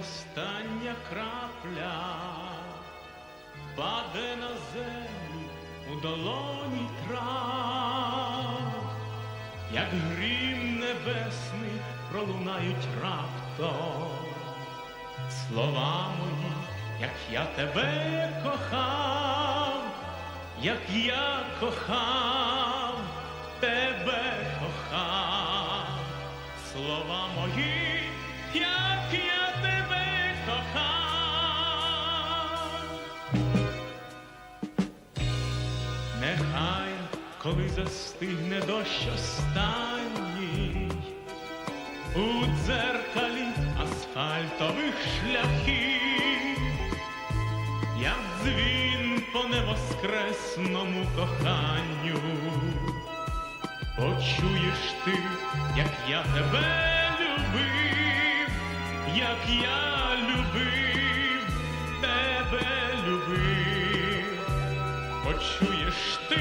остання крапля паде на землю у долоні трав, як грім небесний пролунають раптом. Слова мої, як я тебе кохав, як я кохав, тебе кохав, слова мої, як я тебе кохав. Нехай, коли застигне дощ останній, у дзеркалі асфальтових шляхів, як дзвін по невоскресному коханню, почуєш ти, як я тебе любив, як я любив, тебе любив, почуєш ти,